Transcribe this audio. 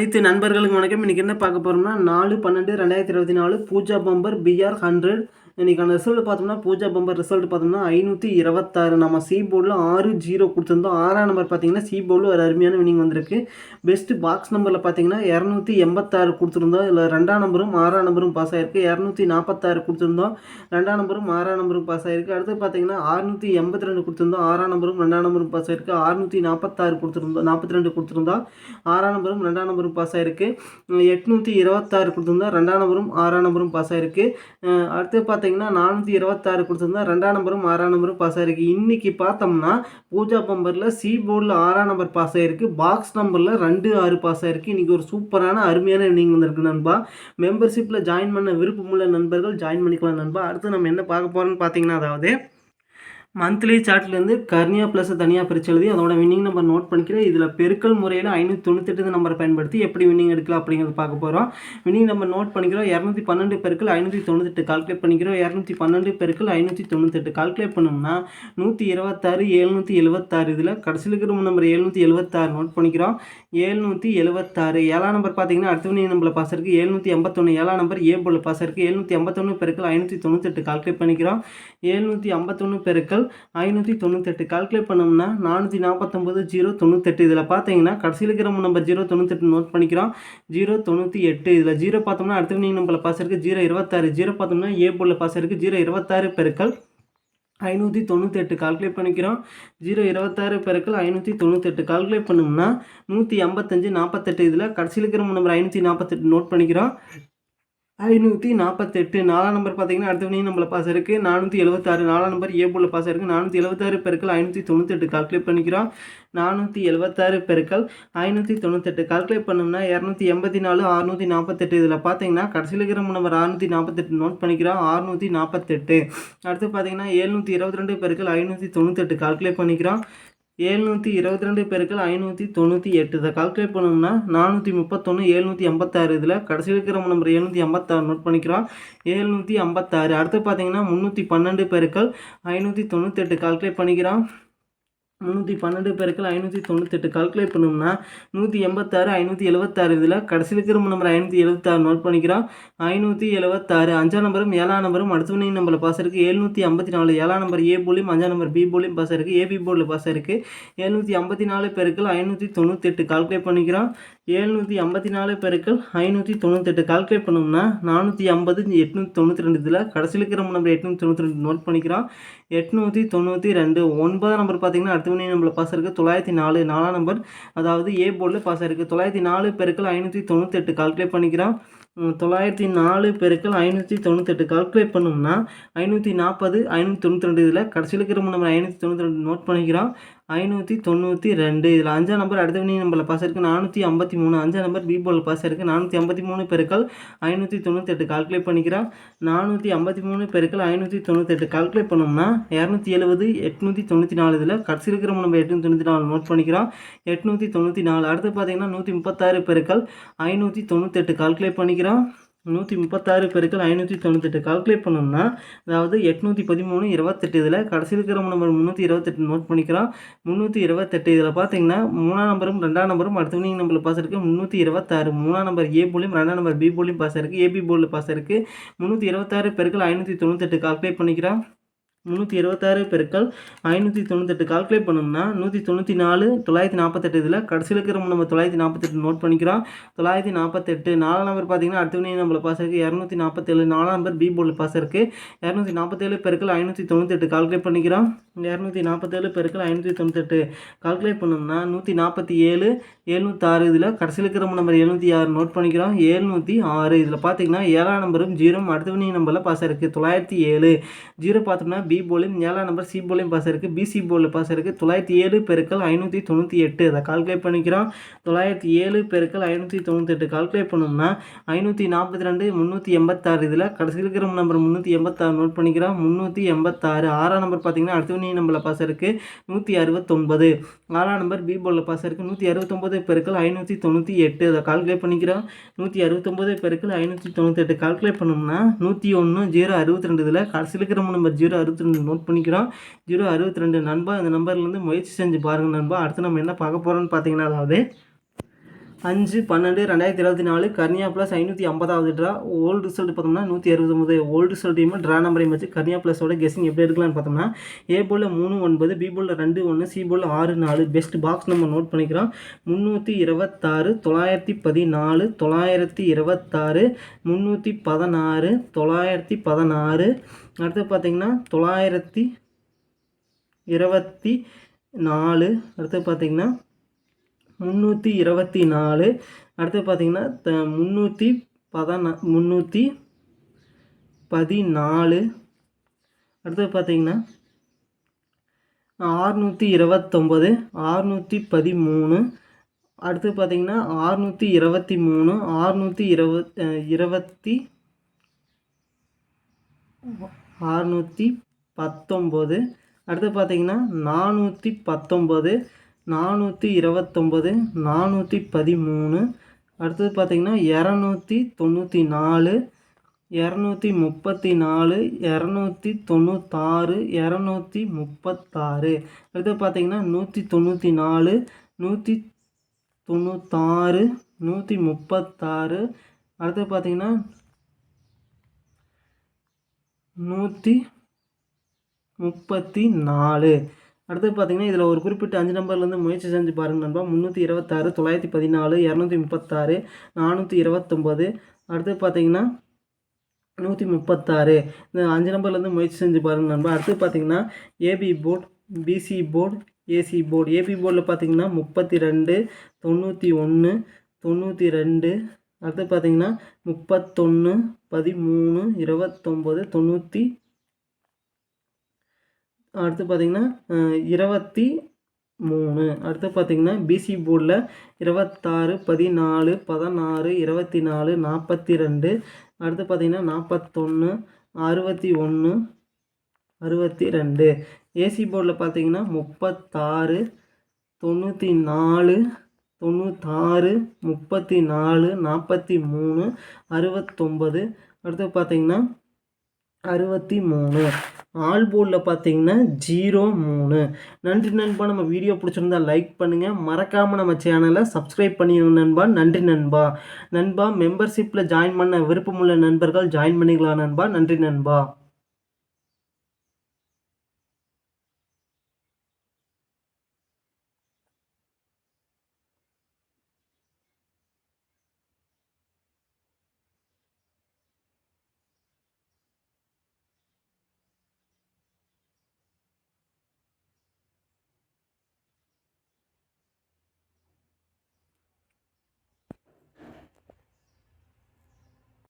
அனைத்து நண்பர்களுக்கு வணக்கம். இன்றைக்கி என்ன பார்க்க போகிறோம்னா நாலு பன்னெண்டு ரெண்டாயிரத்தி இருபத்தி நாலு பூஜா பம்பர் பிஆர் ஹண்ட்ரட் இன்றைக்கான ரிசல்ட் பார்த்தோம்னா பூஜா பம்பர் ரிசல்ட் பார்த்தோம்னா ஐநூற்றி இருபத்தாறு. நம்ம சி போர்டில் ஆறு ஜீரோ கொடுத்துருந்தோம். ஆறாம் நம்பர் பார்த்தீங்கன்னா சி போர்டில் ஒரு அருமையான வினிங் வந்திருக்கு. பெஸ்ட் பாக்ஸ் நம்பரில் பார்த்தீங்கன்னா இரநூத்தி எண்பத்தாறு கொடுத்துருந்தோம். இல்லை ரெண்டாம் நம்பரும் ஆறாம் நம்பரும் பாஸ் ஆகிருக்கு இரநூத்தி நாற்பத்தாறு கொடுத்துருந்தோம். ரெண்டாம் நம்பரும் ஆறாம் நம்பரும் பாஸ் ஆகிருக்கு அடுத்து பார்த்தீங்கன்னா அறுநூற்றி எண்பத்தி ரெண்டு கொடுத்துருந்தோம். ஆறாம் நம்பரும் ரெண்டாம் நம்பரும் பாஸ் ஆகிருக்கு அறுநூற்றி நாற்பத்தாறு கொடுத்துருந்தோம். நாற்பத்தி ரெண்டு கொடுத்துருந்தோம். ஆறாம் நம்பரும் ரெண்டாம் நம்பரும் பாஸ் ஆகிருக்கு எட்நூற்றி இருபத்தாறு கொடுத்துருந்தோம். ரெண்டாம் நம்பரும் ஆறாம் நம்பரும் பாஸ் ஆகிருக்கு அடுத்து அடுத்து பார்த்தீங்கன்னா நானூற்றி இருபத்தாறு கொடுத்துருந்தா ரெண்டாம் நம்பரும் ஆறாம் நம்பரும் பாஸ் ஆகிருக்கு இன்றைக்கி பார்த்தோம்னா பூஜா பம்பரில் சி போர்டில் ஆறாம் நம்பர் பாஸ் ஆகிருக்கு பாக்ஸ் நம்பரில் ரெண்டு ஆறு பாஸ் ஆயிருக்கு. இன்றைக்கி ஒரு சூப்பரான அருமையான இன்னிங் வந்திருக்கு நண்பா. மெம்பர்ஷிப்பில் ஜாயின் பண்ண விருப்பமுள்ள நண்பர்கள் ஜாயின் பண்ணிக்கலாம் நண்பா. அடுத்து நம்ம என்ன பார்க்க போகிறோம்னு பார்த்தீங்கன்னா அதாவது மந்த்லி சார்ட்லேருந்து கர்னியா ப்ளஸ் தனியாக பிரித்து எழுதி அதோட வின்னிங் நம்பர் நோட் பண்ணிக்கிறேன். இதில் பெருக்கல் முறையில் ஐநூற்றி தொண்ணூத்தெட்டு நம்பரை பயன்படுத்தி எப்படி வின்னிங் எடுக்கலாம் அப்படிங்கிறது பார்க்க போகிறோம் வின்னிங் நம்பர் நோட் பண்ணிக்கிறோம். இரநூத்தி பன்னெண்டு பெருக்கள் ஐநூற்றி தொண்ணூத்தெட்டு கால்குலேட் பண்ணிக்கிறோம். இரநூத்தி பன்னெண்டு பெருக்கள் ஐநூற்றி தொண்ணூத்தெட்டு கால்குலேட் பண்ணோம்னா நூற்றி இருபத்தாறு எழுநூற்றி எழுபத்தாறு இதில் கடைசியில் இருக்கிற நம்பர் எழுநூற்றி எழுபத்தாறு நோட் பண்ணிக்கிறோம். எழுநூற்றி எழுபத்தாறு ஏழாம் நம்பர் பார்த்தீங்கன்னா அடுத்த வின்னிங் நம்பரில் பாஸ் இருக்குது எழுநூற்றி எண்பத்தொன்று ஏழாம் நம்பர் ஏ போல் பாஸ் இருக்குது எழுநூற்றி எண்பத்தொன்று பெருக்கள் ஐநூற்றி தொண்ணூத்தெட்டு கால்குலேட் பண்ணிக்கிறோம். எழுநூற்றி ஐம்பத்தொன்று பெருக்கள் ஐநூற்றி தொண்ணூத்தெட்டு கால்குலேட் பண்ணோம்னா நானூற்றி நாற்பத்தொம்பது ஜீரோ தொண்ணூத்தெட்டு. இதில் பார்த்தீங்கன்னா கடைசியில் இருக்கிற நம்பர் ஜீரோ தொண்ணூத்தெட்டு நோட் பண்ணிக்கிறோம். ஜீரோ தொண்ணூற்றி எட்டு. இதில் ஜீரோ பார்த்தோம்னா அடுத்த வினிங் நம்பரில் பாஸ் இருக்குது ஜீரோ இருபத்தாறு. ஜீரோ பார்த்தோம்னா ஏ போலில் பாஸ் இருக்குது ஜீரோ இருபத்தாறு பெருக்கள் ஐநூற்றி தொண்ணூத்தெட்டு கால்குலேட் பண்ணிக்கிறோம். ஜீரோ இருபத்தாறு பெருக்கள் ஐநூற்றி தொண்ணூத்தெட்டு. கால்குலேட் பண்ணோம்னா நூற்றி ஐம்பத்தஞ்சு நாற்பத்தெட்டு இதில் கடைசியில் இருக்கிற நம்பர் ஐநூற்றி நாற்பத்தெட்டு நோட் பண்ணிக்கிறோம். ஐநூற்றி நாற்பத்தெட்டு நாலாம் நம்பர் பார்த்தீங்கன்னா அடுத்த வினையும் நம்மளை பாஸ் இருக்குது நானூற்றி எழுபத்தாறு நாலாம் நம்பர் ஏ பாஸ் இருக்குது நானூற்றி எழுபத்தாறு பெருக்கள் ஐநூற்றி தொண்ணூத்தெட்டு. கால்குலேட் பண்ணிக்கிறோம். நானூற்றி எழுபத்தாறு பெருக்கள் ஐநூற்றி தொண்ணூத்தெட்டு. கால்குலேட் பண்ணோம்னா இரநூத்தி எண்பத்தி நாலு அறுநூற்றி நாற்பத்தெட்டு இதில் பார்த்தீங்கன்னா கடைசியில் இருக்கிற நம்பர் அறுநூற்றி நாற்பத்தெட்டு நோட் பண்ணிக்கிறோம். அறுநூற்றி நாற்பத்தெட்டு அடுத்து பார்த்தீங்கன்னா எழுநூற்றி இருபத்தி ரெண்டு பெருக்கள் ஐநூற்றி தொண்ணூத்தெட்டு. கால்குலேட் பண்ணிக்கிறோம். எழுநூற்றி இருபத்தி ரெண்டு பேருக்கள் ஐநூற்றி தொண்ணூற்றி எட்டு. இதை கால்குலேட் பண்ணோம்னா நானூற்றி முப்பத்தொன்று எழுநூற்றி ஐம்பத்தாறு. இதில் கடைசியில் இருக்கிற நம்பர் எழுநூற்றி ஐம்பத்தாறு நோட் பண்ணிக்கிறோம். எழுநூற்றி ஐம்பத்தாறு. அடுத்து பார்த்தீங்கன்னா முந்நூற்றி பன்னெண்டு பெருக்கள் ஐநூற்றி எட்டு கால்குலேட் பண்ணிக்கிறோம். முந்நூற்றி பன்னெண்டு பேருக்கு ஐநூற்றி தொண்ணூத்தெட்டு கால்குலேட் பண்ணோம்னா நூற்றி எண்பத்தாறு ஐநூற்றி எழுபத்தாறு இதில் கடைசியில் இருக்கிற நம்பர் ஐநூற்றி எழுபத்தாறு நோட் பண்ணிக்கிறோம். ஐநூற்றி எழுபத்தாறு அஞ்சாம் நம்பரும் ஏழாம் நம்பரும் அடுத்த நம்பரில் பாஸ் இருக்குது எழுநூற்றி ஐம்பத்தி நாலு ஏழாம் நம்பர் ஏ போலியும் அஞ்சாம் நம்பர் பி போலியும் பாஸ் இருக்குது ஏபி போர்டில் பாஸ் இருக்குது எழுநூற்றி ஐம்பத்தி நாலு பேருக்கு ஐநூற்றி தொண்ணூத்தெட்டு கால்குலேட் பண்ணிக்கிறோம். ஏழ்நூற்றி ஐம்பத்தி நாலு பெருக்கள் ஐநூற்றி தொண்ணூத்தெட்டு. கால்குலேட் பண்ணோம்னா நானூற்றி ஐம்பது எட்நூற்றி தொண்ணூற்றி ரெண்டு இதில் கடைசியில் இருக்கிற நம்பர் எட்நூற்றி தொண்ணூற்றி ரெண்டு நோட் பண்ணிக்கிறோம். எட்நூற்றி தொண்ணூற்றி ரெண்டு ஒன்பதாம் நம்பர் பார்த்தீங்கன்னா அடுத்த மணி நம்பரில் பாஸ் இருக்குது தொள்ளாயிரத்தி நாலு நாலாம் நம்பர் அதாவது ஏ போர்டில் பாஸ் இருக்குது தொள்ளாயிரத்தி நாலு பெருக்கள் ஐநூற்றி தொண்ணூத்தெட்டு. கால்குலேட் பண்ணிக்கிறோம். தொள்ளாயிரத்தி நாலு பெருக்கள் ஐநூற்றி தொண்ணூத்தெட்டு. கால்குலேட் பண்ணோம்னா ஐநூற்றி நாற்பது ஐநூற்றி தொண்ணூற்றி ரெண்டு இதில் கடைசியில் இருக்கிற நம்பர் ஐநூற்றி தொண்ணூற்றி ரெண்டு நோட் பண்ணிக்கிறோம். ஐநூற்றி தொண்ணூற்றி ரெண்டு. இதில் அஞ்சாம் நம்பர் அடுத்த வினி நம்பரில் பாஸ் இருக்குது நானூற்றி ஐம்பத்தி மூணு. அஞ்சாம் நம்பர் பி போல் பாஸ் இருக்குது நானூற்றி ஐம்பத்தி மூணு பெருக்கள் ஐநூற்றி தொண்ணூத்தெட்டு. கால்குலேட் பண்ணிக்கிறேன். நானூற்றி ஐம்பத்தி மூணு பெருக்கள் ஐநூற்றி தொண்ணூத்தெட்டு. கால்குலேட் பண்ணோம்னா இரநூத்தி எழுபது எட்நூற்றி தொண்ணூற்றி நாலு இதில் கடைசி இருக்கிற நம்ம எட்நூற்றி தொண்ணூற்றி நாலு நோட் பண்ணிக்கிறோம். எட்நூற்றி தொண்ணூற்றி நாலு. அடுத்து பார்த்தீங்கன்னா நூற்றி முப்பத்தாறு பெருக்கள் ஐநூற்றி தொண்ணூத்தெட்டு. கால்குலேட் பண்ணிக்கிறோம். நூற்றி முப்பத்தாறு பெருக்கள் ஐநூற்றி தொண்ணூத்தெட்டு. கால்குலேட் பண்ணோம்னா அதாவது எட்நூற்றி பதிமூணு இருபத்தெட்டு இதில் கடைசி இருக்கிற நம்பர் முந்நூற்றி இருபத்தெட்டு நோட் பண்ணிக்கிறோம். முந்நூற்றி இருபத்தெட்டு இதில் பார்த்தீங்கன்னா மூணாம் நம்பரும் ரெண்டாம் நம்பரும் அடுத்த வினிங் நம்பரில் பாஸ் இருக்குது முந்நூற்றி இருபத்தாறு. மூணாம் நம்பர் ஏ போலியும் ரெண்டாம் நம்பர் பி போலியும் பாஸ் இருக்குது ஏபி போலில் பாஸ் இருக்குது முந்நூற்றி இருபத்தாறு பெருக்கள் ஐநூற்றி தொண்ணூத்தெட்டு கால்குலேட் பண்ணிக்கிறோம். முந்நூற்றி இருபத்தாறு பெருக்கள் ஐநூற்றி தொண்ணூத்தெட்டு கால்குலேட் பண்ணோம்னா நூற்றி தொண்ணூற்றி நாலு தொள்ளாயிரத்தி நாற்பத்தெட்டு இதில் கடைசியில் இருக்கிற நம்ம தொள்ளாயிரத்தி நாற்பத்தெட்டு நோட் பண்ணிக்கிறோம். தொள்ளாயிரத்தி நாற்பத்தெட்டு நாலாம் நம்பர் பார்த்தீங்கன்னா அடுத்த வினை பாஸ் இருக்குது இரநூத்தி நாற்பத்தேழு நாலாம் நம்பர் பி போர்டில் பாஸ் இருக்குது இரநூத்தி நாற்பத்தேழு பெருக்கள் ஐநூற்றி தொண்ணூத்தெட்டு கால்குலேட் பண்ணிக்கிறோம். இரநூத்தி நாற்பத்தேழு பெருக்கள் ஐநூற்றி தொண்ணூத்தெட்டு கால்குலேட் பண்ணோம்னா நூற்றி நாற்பத்தி ஏழு எழுநூத்தாறு இதில் கடைசியில் இருக்கிற நம்பர் எழுநூற்றி ஆறு நோட் பண்ணிக்கிறோம். எழுநூற்றி ஆறு இதில் பார்த்தீங்கன்னா ஏழாம் நம்பரும் ஜீரோ அடுத்த வினை நம்பரில் பாஸ் இருக்குது தொள்ளாயிரத்தி ஏழு ஜீரோ பார்த்தோம்னா பி போலையும் ஏழாம் நம்பர் சி போலையும் பாஸ் இருக்குது பிசி போர்டில் பாஸ் இருக்குது தொள்ளாயிரத்தி ஏழு பெருக்கள் ஐநூற்றி தொண்ணூற்றி எட்டு. அதை கால்குலேட் பண்ணிக்கிறோம். தொள்ளாயிரத்தி ஏழு பெருக்கள் ஐநூற்றி தொண்ணூற்றி எட்டு. கால்குலேட் பண்ணோம்னா ஐநூற்றி நாற்பத்தி ரெண்டு முந்நூற்றி எண்பத்தாறு. இதில் கடைசியில் இருக்கிற நம்பர் முந்நூற்றி எண்பத்தாறு நோட் பண்ணிக்கிறோம். முந்நூற்றி எண்பத்தாறு. ஆறாம் நம்பர் பார்த்தீங்கன்னா அடுத்த நீ நம்பரில் பாஸ் இருக்குது நூற்றி அறுபத்தொன்பது. ஆறாம் நம்பர் பி போர்டில் பாஸ் இருக்குது நூற்றி அறுபத்தொம்பது பெருக்கள் ஐநூற்றி தொண்ணூற்றி எட்டு. அதை கால்குலேட் பண்ணிக்கிறோம். நூற்றி அறுபத்தொம்பது பெருக்கள் ஐநூற்றி எட்டு. கால்குலேட் பண்ணோம்னா நூற்றி ஒன்று ஜீரோ அறுபத்தி ரெண்டு. இதில் கடைசியில் இருக்கிற நம்பர் ஜீரோ அறுபத்தி ரெண்டு நோட் பண்ணிக்கிறோம். ஜீரோ அறுபத்தி ரெண்டு நண்பா இந்த நம்பர்லேருந்து முயற்சி செஞ்சு பாருங்கள் நண்பா. அடுத்து நம்ம என்ன பார்க்க போகிறோம்னு பார்த்தீங்கன்னா அதாவது அஞ்சு பன்னெண்டு ரெண்டாயிரத்தி இருபத்தி நாலு கர்னியா ப்ளஸ் ஐநூற்றி ஐம்பதாவது ட்ரா ஓல்டு ரிசல்ட் பார்த்தோம்னா நூற்றி அறுபத்தொம்பது ஓல்டு ரிசல்ட்டையுமே ட்ரா நம்பரையும் வச்சு கர்னியா ப்ளஸோட கெஸிங் எப்படி எடுக்கலாம்னு பார்த்தோம்னா ஏ போல் மூணு ஒன்பது பி போல் ரெண்டு ஒன்று சி போல் ஆறு நாலு. பெஸ்ட் பாக்ஸ் நம்ம நோட் பண்ணிக்கிறோம். முந்நூற்றி இருபத்தாறு தொள்ளாயிரத்தி பதினாலு தொள்ளாயிரத்தி இருபத்தாறு முந்நூற்றி பதினாறு தொள்ளாயிரத்தி பதினாறு. அடுத்து பார்த்தீங்கன்னா தொள்ளாயிரத்தி இருபத்தி நாலு. அடுத்து பார்த்தீங்கன்னா முந்நூற்றி இருபத்தி நாலு. அடுத்து பார்த்தீங்கன்னா த முந்நூற்றி பதனா முந்நூற்றி பதினாலு. அடுத்து பார்த்தீங்கன்னா ஆறுநூற்றி இருபத்தொம்பது ஆறுநூற்றி பதிமூணு. அடுத்து பார்த்திங்கன்னா ஆறுநூற்றி இருபத்தி மூணு ஆறுநூற்றி இருபத் இருபத்தி ஆறுநூற்றி பத்தொம்பது. அடுத்து பார்த்திங்கன்னா நானூற்றி பத்தொம்பது. நானூற்றி இருபத்தொம்பது நானூற்றி பதிமூணு. அடுத்தது பார்த்திங்கன்னா இரநூத்தி தொண்ணூற்றி நாலு இரநூத்தி முப்பத்தி நாலு இரநூத்தி தொண்ணூத்தாறு இரநூத்தி முப்பத்தாறு. அடுத்து பார்த்திங்கன்னா நூற்றி தொண்ணூற்றி நாலு நூற்றி தொண்ணூத்தாறு நூற்றி முப்பத்தாறு. அடுத்து பார்த்திங்கன்னா நூற்றி முப்பத்தி நாலு. அடுத்து பார்த்தீங்கன்னா இதில் ஒரு குறிப்பிட்ட அஞ்சு நம்பர்லேருந்து முயற்சி செஞ்சு பாருங்கள் நண்பா. முந்நூற்றி இருபத்தாறு தொள்ளாயிரத்தி பதினாலு இரநூத்தி முப்பத்தாறு நானூற்றி இருபத்தொம்போது அடுத்து பார்த்தீங்கன்னா நூற்றி முப்பத்தாறு. இந்த அஞ்சு நம்பர்லேருந்து முயற்சி செஞ்சு பாருங்கள் நண்பா. அடுத்து பார்த்தீங்கன்னா AB board BC board AC board. AB போர்டில் பார்த்தீங்கன்னா முப்பத்தி ரெண்டு தொண்ணூற்றி ஒன்று தொண்ணூற்றி ரெண்டு. அடுத்து பார்த்தீங்கன்னா முப்பத்தொன்று பதிமூணு இருபத்தொம்போது தொண்ணூற்றி அடுத்து பார்த்திங்கன்னா இருபத்தி மூணு. அடுத்து பார்த்திங்கன்னா பிசி போர்டில் இருபத்தாறு பதினாலு பதினாறு இருபத்தி நாலு நாற்பத்தி ரெண்டு அடுத்து பார்த்திங்கன்னா நாற்பத்தொன்று அறுபத்தி ஒன்று அறுபத்தி ரெண்டு ஏசி போர்டில் பார்த்திங்கன்னா முப்பத்தாறு தொண்ணூற்றி நாலு தொண்ணூத்தாறு முப்பத்தி நாலு நாற்பத்தி மூணு அறுபத்தொம்பது அடுத்து பார்த்திங்கன்னா அறுபத்தி மூணு. ஆல் போர்டில் பார்த்தீங்கன்னா ஜீரோ மூணு. நன்றி நண்பா. நம்ம வீடியோ பிடிச்சிருந்தா லைக் பண்ணுங்கள் மறக்காமல் நம்ம சேனலை சப்ஸ்கிரைப் பண்ணிடுங்க நண்பா. நன்றி நண்பா. நண்பா மெம்பர்ஷிப்பில் ஜாயின் பண்ண விருப்பமுள்ள நண்பர்கள் ஜாயின் பண்ணிக்கலாம் நண்பா. நன்றி நண்பா.